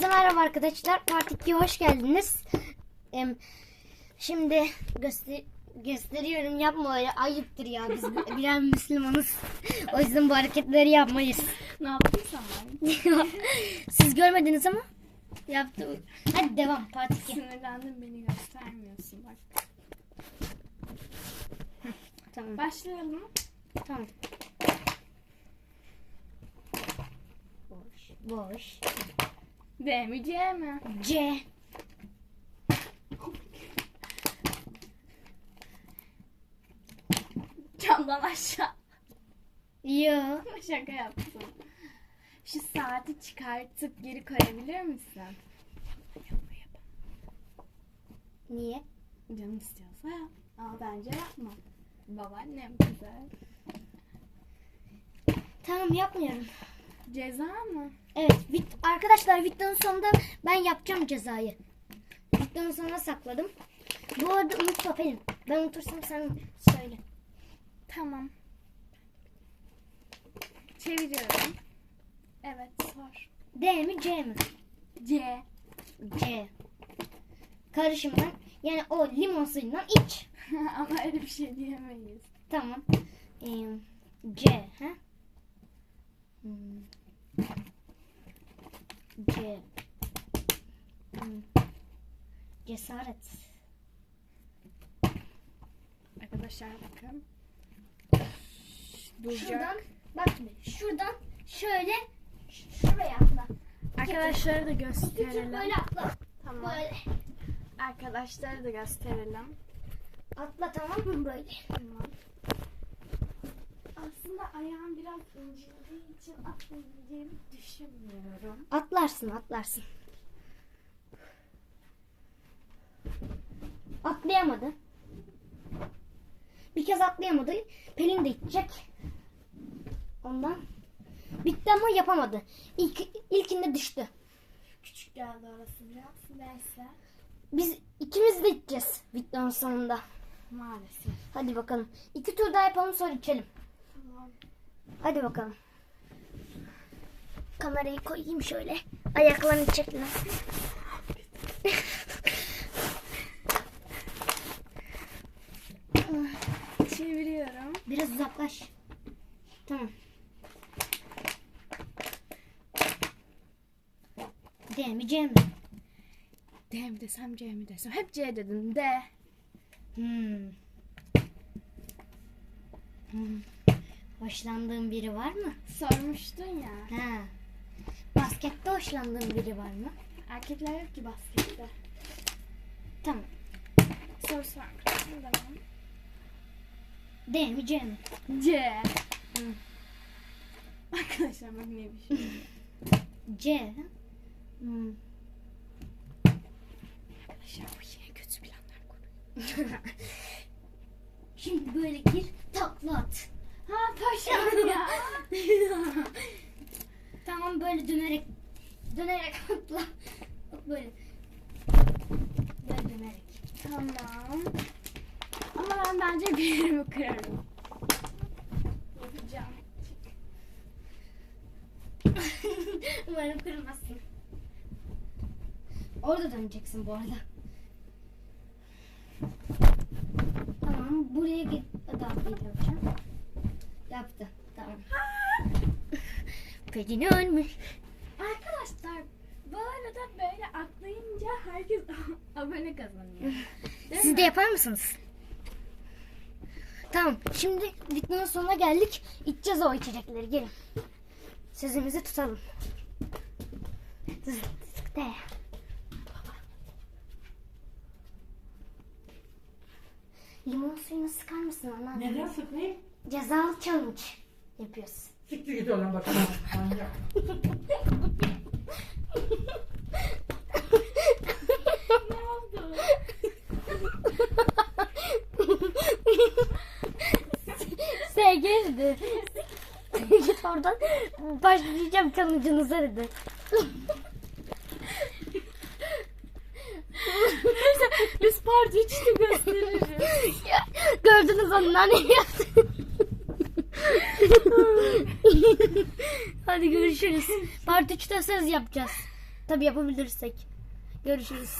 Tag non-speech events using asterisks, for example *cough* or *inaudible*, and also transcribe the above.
Hepinize merhaba arkadaşlar. Part 2'ye hoş geldiniz. Şimdi göster gösteriyorum yapma öyle ayıptır ya biz *laughs* birer Müslümanız. O yüzden bu hareketleri yapmayız. Ne yaptın sen? *laughs* Siz görmediniz ama yaptım. Hadi devam part 2. Sinirlendim beni göstermiyorsun bak. *laughs* Tamam. Başlayalım. Tamam. Boş. Boş. D mi C mi? C. Camdan aşağı. Yo. Şaka yaptım. Şu saati çıkartıp geri koyabilir misin? Niye? Canım istiyorsa yap. Ama bence yapma. Babaannem güzel. Tamam yapmıyorum. Ceza mı? Evet vit- arkadaşlar videonun sonunda ben yapacağım cezayı. Videonun sonuna sakladım. Bu arada unutma Pelin. Ben unutursam sen söyle. Tamam. Çeviriyorum. Evet sor. D mi C mi? C. C. Karışımdan yani o limon suyundan iç. *laughs* Ama öyle bir şey diyemeyiz. Tamam. Ee, C. Ha? Hmm. C. Hmm. Cesaret. Arkadaşlar bakın. Şuradan bak şuradan şöyle şuraya atla. Arkadaşları da gösterelim. böyle atla. Tamam. Böyle Arkadaşları da gösterelim. atla tamam mı böyle? Tamam. Aslında ayağım biraz incindiği için atlayabileceğimi düşünmüyorum. Atlarsın atlarsın. Atlayamadı. Bir kez atlayamadı. Pelin de itecek. Ondan. Bitti ama yapamadı. İlk, ilkinde düştü. Küçük geldi orası biraz. Neyse. Biz ikimiz de iteceğiz videonun sonunda. Maalesef. Hadi bakalım. İki tur daha yapalım sonra içelim. Tamam. Hadi bakalım. Kamerayı koyayım şöyle. Ayaklarını çekme. Çeviriyorum. Biraz uzaklaş. Tamam. D mi C mi? D mi desem C mi desem. Hep C dedim. D. Hmm. Hmm. Hoşlandığın biri var mı? Sormuştun ya. Ha. Baskette hoşlandığın biri var mı? Erkekler yok ki baskette. Tamam. Sor sor. Tamam. D mi C mi? C. Hı. Arkadaşlar bak ne bir şey. C. Hmm. Arkadaşlar bu yine kötü planlar kuruyor. *laughs* Şimdi böyle gir takla at. Ha paşam ya. *laughs* Tamam böyle dönerek dönerek atla. Böyle. Böyle dönerek. tamam. Ama ben bence bir yerimi kırarım. Yapacağım. *laughs* Umarım kırmazsın. Orada döneceksin bu arada. Tamam buraya git. Daha bir yapacağım. Yaptı. Tamam. Pelin ölmüş. Arkadaşlar bu arada böyle atlayınca herkes abone kazanıyor. Değil Siz mi? de yapar mısınız? Tamam. Şimdi videonun sonuna geldik. İçeceğiz o içecekleri. Gelin. Sözümüzü tutalım. Tık de. Limon suyunu sıkar mısın anneanne? Neden sıkmayayım? Cezalı challenge yapıyoruz. Siktir git oradan bakalım. Manyak. ne oldu? Sevgiliydi. Git oradan başlayacağım challenge'ınıza dedi. *laughs* Biz parti içti gösteririz. Gördünüz anneanne *laughs* yaptı. Hadi görüşürüz. Part 3'te söz yapacağız. Tabii yapabilirsek. Görüşürüz.